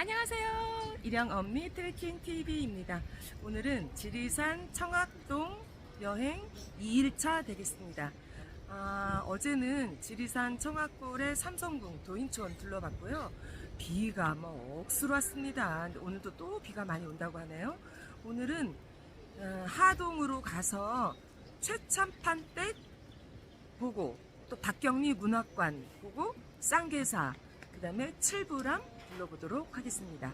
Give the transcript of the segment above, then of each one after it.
안녕하세요. 일양 엄미 트레킹 TV입니다. 오늘은 지리산 청학동 여행 2일차 되겠습니다. 아, 어제는 지리산 청학골의 삼성궁 도인촌 둘러봤고요. 비가 뭐 억수로 왔습니다. 오늘도 또 비가 많이 온다고 하네요. 오늘은 어, 하동으로 가서 최참판댁 보고 또 박경리 문학관 보고 쌍계사 그 다음에 칠부람 불러보도록 하겠습니다.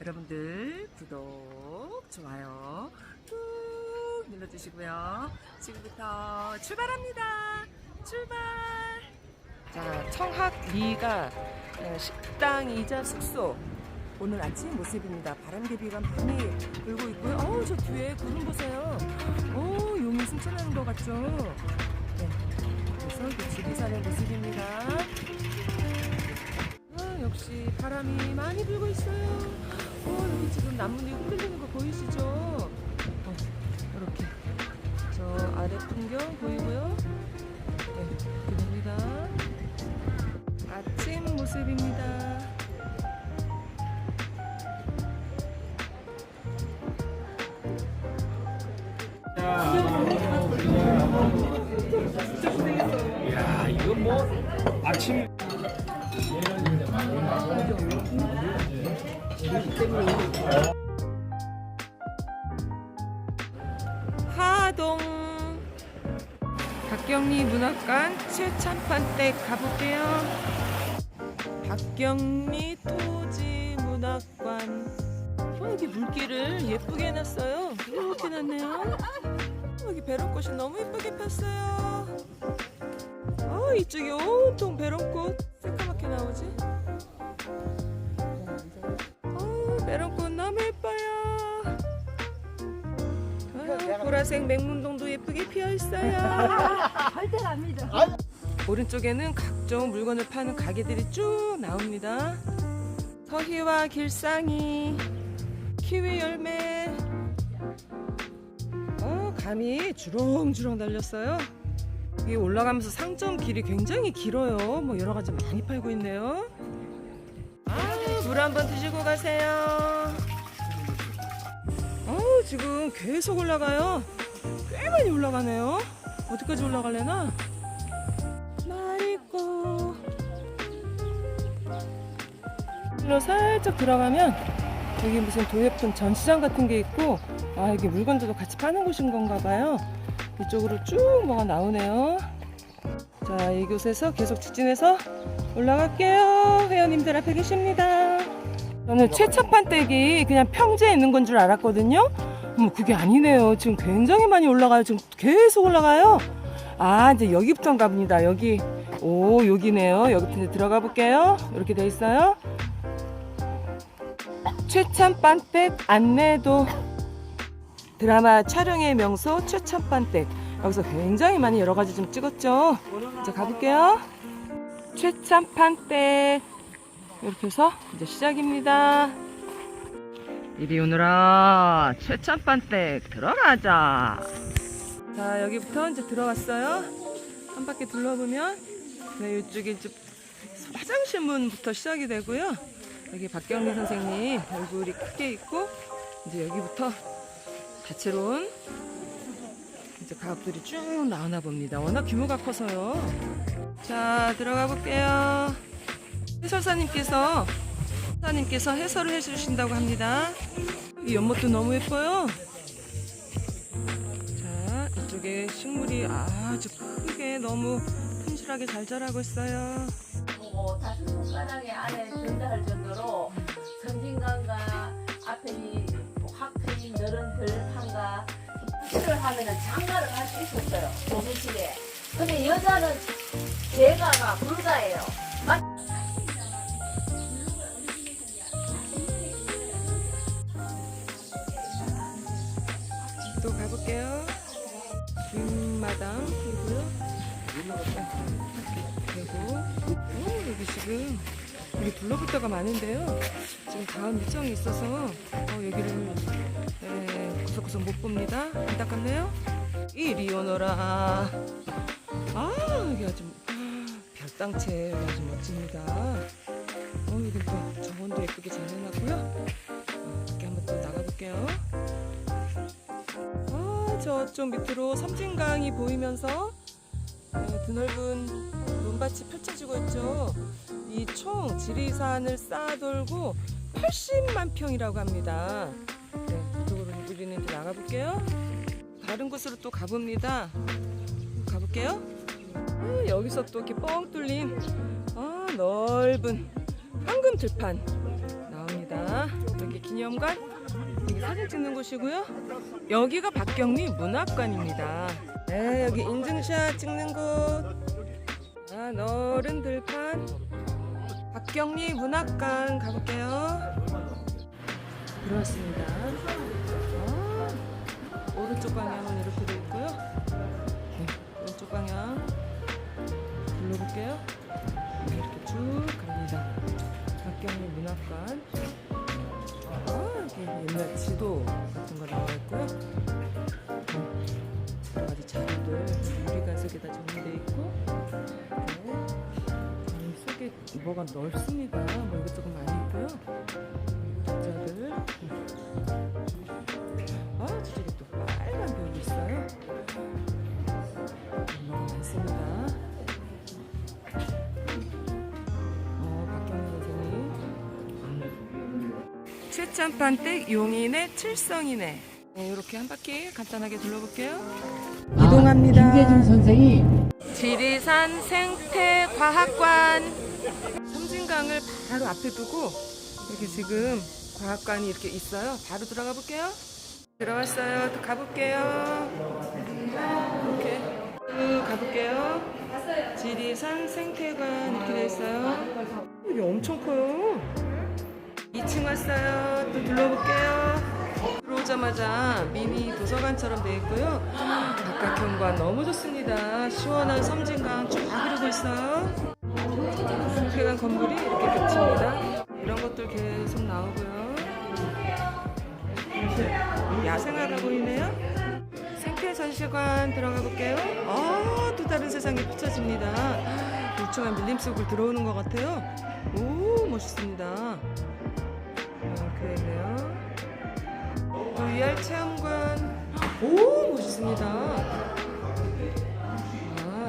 여러분들 구독, 좋아요 꾹 눌러주시고요. 지금부터 출발합니다. 출발! 자, 청학리가 어, 식당이자 숙소 오늘 아침 모습입니다. 바람개비가 많이 불고 있고요. 어우, 저 뒤에 구름 보세요. 오, 용이 승천하는 것 같죠? 네. 그래서 이게 지리산의 모습입니다. 아, 역시 바람이 많이 불고 있어요. 어, 여기 지금 나뭇잎 흔들리는 거 보이시죠? 어, 이렇게. 저 아래 풍경 보이고요. 네, 됩니다. 아침 모습입니다. 야 이거 뭐 아침 하동 박경리 문학관 최참판댁 가볼게요. 박경리 토지 문학관. 어, 여기 물길을 예쁘게 해놨어요. 이렇게 놨네요. 여기 배롱꽃이 너무 예쁘게 폈어요. 어, 이쪽이 온통 배롱꽃 새까맣게 나오지? 보라색 맹문동도 예쁘게 피어 있어요. 절대 안 믿어. 오른쪽에는 각종 물건을 파는 가게들이 쭉 나옵니다. 서희와 길상이, 키위 열매, 어, 감이 주렁주렁 달렸어요. 여기 올라가면서 상점 길이 굉장히 길어요. 뭐 여러 가지 많이 팔고 있네요. 아, 물 한번 드시고 가세요. 어우, 지금 계속 올라가요. 꽤 많이 올라가네요. 어디까지 올라갈래나? 마리고 일로 살짝 들어가면 여기 무슨 도예품 전시장 같은 게 있고 아 여기 물건들도 같이 파는 곳인 건가 봐요 이쪽으로 쭉 뭐가 나오네요 자 이곳에서 계속 직진해서 올라갈게요 회원님들 앞에 계십니다 저는 최차판댁이 그냥 평지에 있는 건 줄 알았거든요. 뭐 그게 아니네요. 지금 굉장히 많이 올라가요. 지금 계속 올라가요. 아 이제 여기부터 갑니다. 여기. 오 여기네요. 여기부터 들어가 볼게요. 이렇게 돼 있어요. 최참반댁 안내도 드라마 촬영의 명소 최참반댁. 여기서 굉장히 많이 여러 가지 좀 찍었죠? 이제 가볼게요. 최참판댁 이렇게 해서 이제 시작입니다. 이리 오너라 최참판댁 들어가자. 자 여기부터 이제 들어왔어요. 한 바퀴 둘러보면 네, 이쪽에 이제 화장실 문부터 시작이 되고요. 여기 박경리 선생님 얼굴이 크게 있고 이제 여기부터 다채로운 이제 가옥들이 쭉 나오나 봅니다. 워낙 규모가 커서요. 자 들어가 볼게요 해설사님께서 사님께서 해설을 해주신다고 합니다 이 연못도 너무 예뻐요 자, 이쪽에 식물이 아주 크게 너무 튼실하게 잘 자라고 있어요. 보고 다섯 손가락에 안에 든다 할 정도로 섬진강과 앞에 이확 트인 너른 들판과 푸시를 하면은 장가를 할 수 있었어요. 동시에. 근데 여자는 제가가 불가예요. 지금 여기 둘러볼 데가 많은데요. 지금 다음 일정이 있어서 어, 여기를 네, 구석구석 못 봅니다. 안타깝네요. 이리 오너라. 아 여기 아주 별땅채 아주 멋집니다. 어, 여기 또 정원도 예쁘게 잘 해놨고요. 어, 밖에 한번 또 나가볼게요. 아, 저쪽 밑으로 섬진강이 보이면서 네, 드넓은 논밭이 펼쳐지고 있죠. 이 총 지리산을 쌓아돌고 80만 평이라고 합니다. 네, 그쪽으로 우리는 이제 나가볼게요. 다른 곳으로 또 가봅니다. 가볼게요. 아, 여기서 또 이렇게 뻥 뚫린 아, 넓은 황금 들판 나옵니다. 여기 기념관, 여기 사진 찍는 곳이고요. 여기가 박경리 문학관입니다. 네, 여기 인증샷 찍는 곳. 아, 넓은 들판. 박경리 문학관 가볼게요. 들어왔습니다. 아, 오른쪽 방향 뭐가 넓습니다. 뭐 이것저것 많이 있고요. 글자들. 아, 저쪽에 또 빨간 벽이 있어요. 너무 많습니다. 어, 박경희 선생님. 최찬판댁 용인의 칠성이네. 네, 이렇게 한 바퀴 간단하게 둘러볼게요. 이동합니다. 김대중 선생이 지리산 생태과학관 섬진강을 바로 앞에 두고 여기 지금 과학관이 이렇게 있어요. 바로 들어가 볼게요. 들어왔어요. 또 가볼게요. 이렇게 쭉 가볼게요. 지리산 생태관 이렇게 돼 있어요. 이게 엄청 커요. 2층 왔어요. 또 둘러볼게요. 들어오자마자 미니 도서관처럼 돼 있고요. 바깥 경관 너무 좋습니다. 시원한 섬진강 쫙 흐르고 있어요. 생태관 건물이 이렇게 겹칩니다. 이런 것들 계속 나오고요. 야생화가 보이네요. 생태 전시관 들어가 볼게요. 아, 또 다른 세상이 펼쳐집니다. 울창한 밀림 속을 들어오는 것 같아요. 오, 멋있습니다. 이렇게 있네요. VR 체험관. 오, 멋있습니다. 아,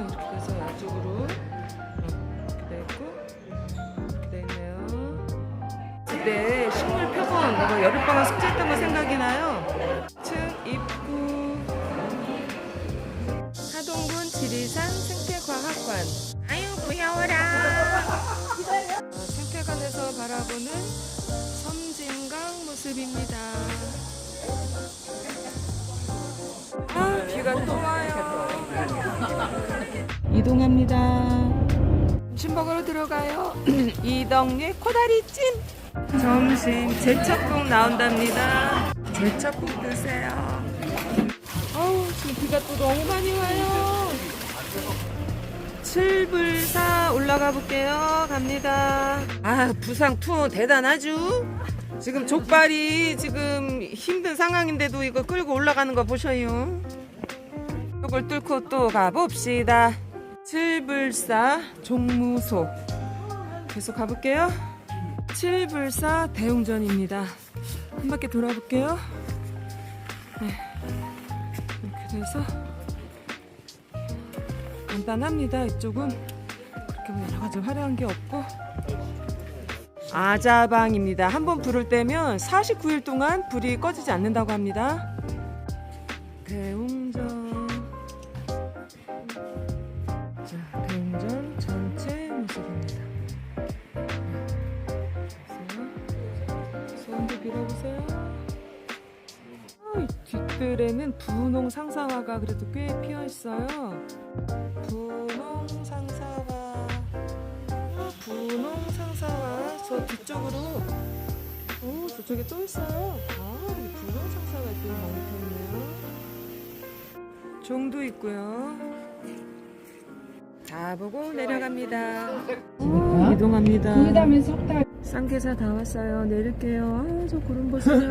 이렇게 해서 양쪽으로 때 식물 표본, 내가 여름방학 숙제했던 거 생각이 나요. 층 입구. 하동군 지리산 생태과학관. 아유, 귀여워라. 어, 생태관에서 바라보는 섬진강 모습입니다. 아, 비가 또 와요. 이동합니다. 먹으러 들어가요. 이덕리 코다리 찜. 점심 제첩국 나온답니다. 제첩국 드세요. 어우, 지금 비가 또 너무 많이 와요. 칠불사 올라가 볼게요. 갑니다. 아, 부상 투어 대단하죠? 지금 족발이 지금 힘든 상황인데도 이거 끌고 올라가는 거 보셔요. 이걸 뚫고 또 가봅시다. 칠불사 종무소. 계속 가볼게요. 칠불사 대웅전입니다. 한 바퀴 돌아볼게요. 네. 이렇게 돼서 간단합니다. 이쪽은 그렇게 뭐 여러 가지 화려한 게 없고 아자방입니다. 한 번 불을 떼면 49일 동안 불이 꺼지지 않는다고 합니다. 보세요. 소원도 빌어보세요. 아, 이 뒷뜰에는 분홍 상사화가 그래도 꽤 피어 있어요. 분홍 상사화. 아, 분홍 상사화. 저 뒤쪽으로. 오, 저쪽에 또 있어요. 아, 이 분홍 상사화 또 많이 폈네요. 종도 있고요. 자, 보고 내려갑니다. 오, 이동합니다. 그 다음에 석달 쌍계사 다 왔어요. 내릴게요. 아, 저 구름 보세요.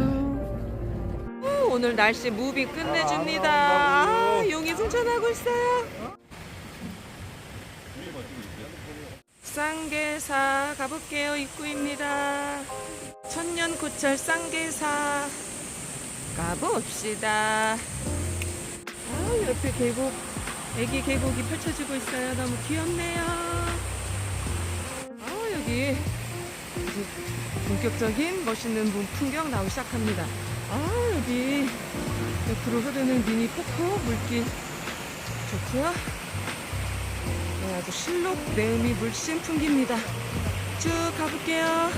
아, 오늘 날씨 무비 끝내줍니다. 아, 용이 승천하고 있어요. 쌍계사 가볼게요. 입구입니다. 천년 고철 쌍계사 가봅시다. 아, 옆에 계곡, 애기 계곡이 펼쳐지고 있어요. 너무 귀엽네요. 본격적인 멋있는 문 풍경 나오기 시작합니다. 아, 여기 옆으로 흐르는 미니 폭포 물길 좋고요. 네, 아주 실록 내음이 물씬 풍깁니다. 쭉 가볼게요.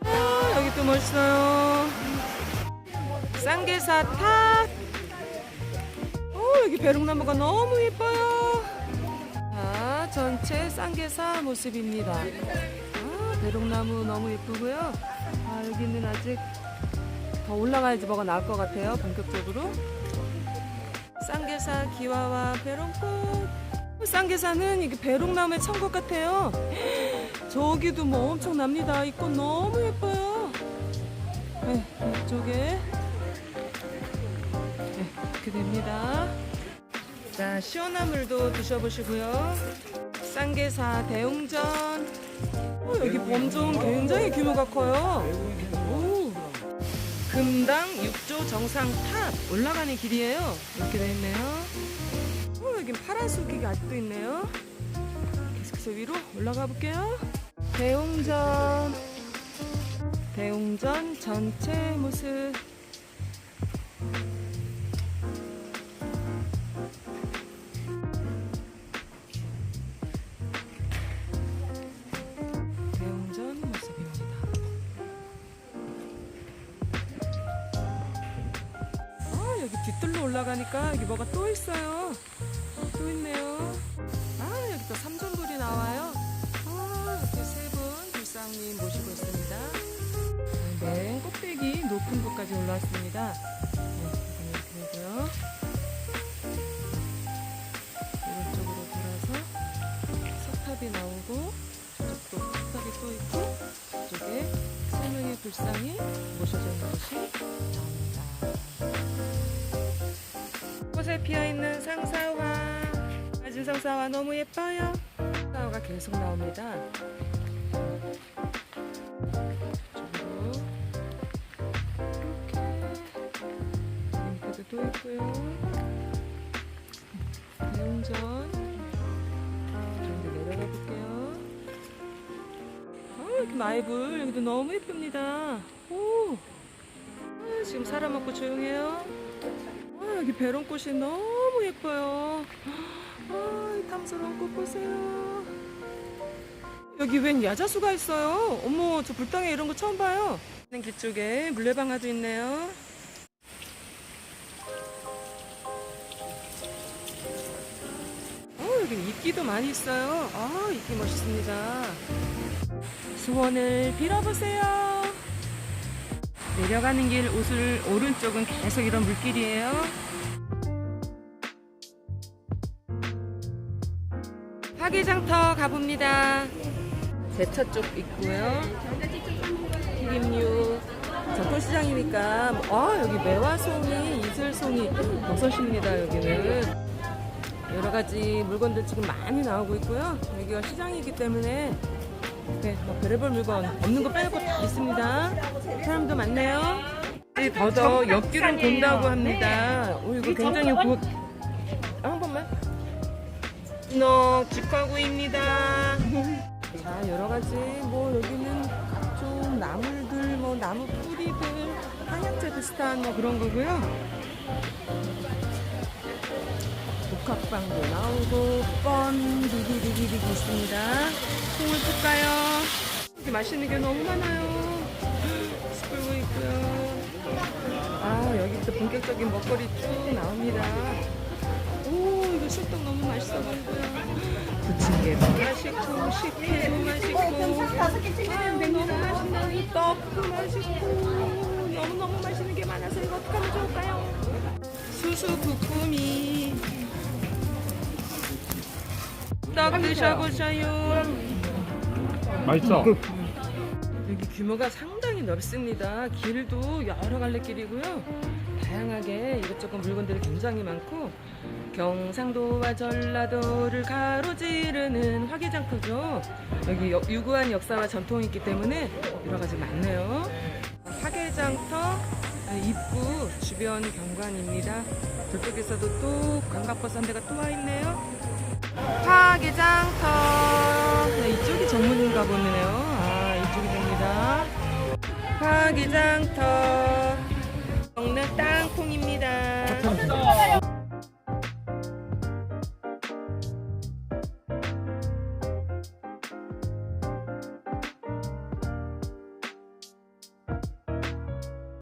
아, 여기 또 멋있어요. 쌍계사 탑. 오, 여기 벼룩나무가 너무 예뻐요. 자, 전체 쌍계사 모습입니다. 아, 벼룩나무 너무 예쁘고요. 아, 여기는 아직 더 올라가야지 뭐가 나올 것 같아요. 본격적으로. 쌍계사 기와와 벼룩꽃. 쌍계사는 이게 벼룩나무의 천국 같아요. 저기도 뭐 엄청납니다. 이 꽃 너무 예뻐요. 네, 이쪽에 네, 이렇게 됩니다. 자, 시원한 물도 드셔보시고요. 쌍계사 대웅전. 어, 여기 범종 굉장히 규모가 커요. 오. 금당 6조 정상 탑 올라가는 길이에요. 이렇게 돼 있네요. 어, 여긴 파란 숲이 아직도 있네요. 계속해서 위로 올라가 볼게요. 대웅전. 대웅전 전체 모습. 뒤뜰로 올라가니까 뭐가 또 있어요. 또 있네요. 아, 여기 또 삼전불이 나와요. 아, 이렇게 세 분 불상님 모시고 있습니다. 아, 맨 꼭대기 높은 곳까지 올라왔습니다. 네, 되고요. 오른쪽으로 돌아서 석탑이 나오고 저쪽도 석탑이 또 있고 저쪽에 세 명의 불상이 모셔져 있는 것이 꽃에 피어있는 상사화 맞은 상사화 너무 예뻐요. 상사화가 계속 나옵니다. 또 있고요. 대웅전. 좀 더 내려가 볼게요. 아 이렇게 마이불 여기도 너무 예쁩니다. 오. 아, 지금 사람 없고 조용해요. 아, 여기 배롱꽃이 너무 예뻐요. 아, 이 탐스러운 꽃 보세요. 여기 웬 야자수가 있어요. 어머, 저 불당에 이런 거 처음 봐요. 길 쪽에 물레방아도 있네요. 어, 여기 이끼도 많이 있어요. 아, 이끼 멋있습니다. 소원을 빌어보세요. 내려가는 길 옷을 오른쪽은 계속 이런 물길이에요. 화개장터 가봅니다. 제차 쪽 있고요. 튀김류 전통시장이니까 아 여기 매화송이 이슬송이 버섯입니다 여기는 여러 가지 물건들 지금 많이 나오고 있고요. 여기가 시장이기 때문에 네, 뭐 별의별 물건 없는 거 빼고 다 있습니다. 사람도 많네요. 네, 더더 옆길을 본다고 합니다. 오, 이거 굉장히 고... 넉 직화구입니다. 자, 여러 가지 뭐 여기는 각종 나물들, 뭐 나무 뿌리들, 한약재 비슷한 뭐 그런 거고요. 복합빵도 나오고 뻔 비비비비비 있습니다. 콩을 볶아요. 이렇게 맛있는 게 너무 많아요. 숯불고 있고요. 아 여기 또 본격적인 먹거리 쭉 나옵니다. 술떡 너무 맛있어 보이고요. 부침개도 맛있고 식혜도 맛있고 아 여기 너무 맛있는 이 떡도 맛있고 너무 너무 맛있는 게 많아서 이거 어떻게 하면 좋을까요? 수수 부꾸미 떡 드셔보셔요. 맛있어. 여기 규모가 상당히 넓습니다. 길도 여러 갈래 길이고요. 다양하게 이것저것 물건들이 굉장히 많고 경상도와 전라도를 가로지르는 화개장터죠. 여기 여- 유구한 역사와 전통이 있기 때문에 여러 가지 많네요. 화개장터 입구 주변 경관입니다. 저쪽에서도 또 관광버스 한 대가 또 와 있네요. 화개장터 네, 이쪽이 정문인가 보네요. 아 이쪽이 됩니다. 화개장터 먹는 딸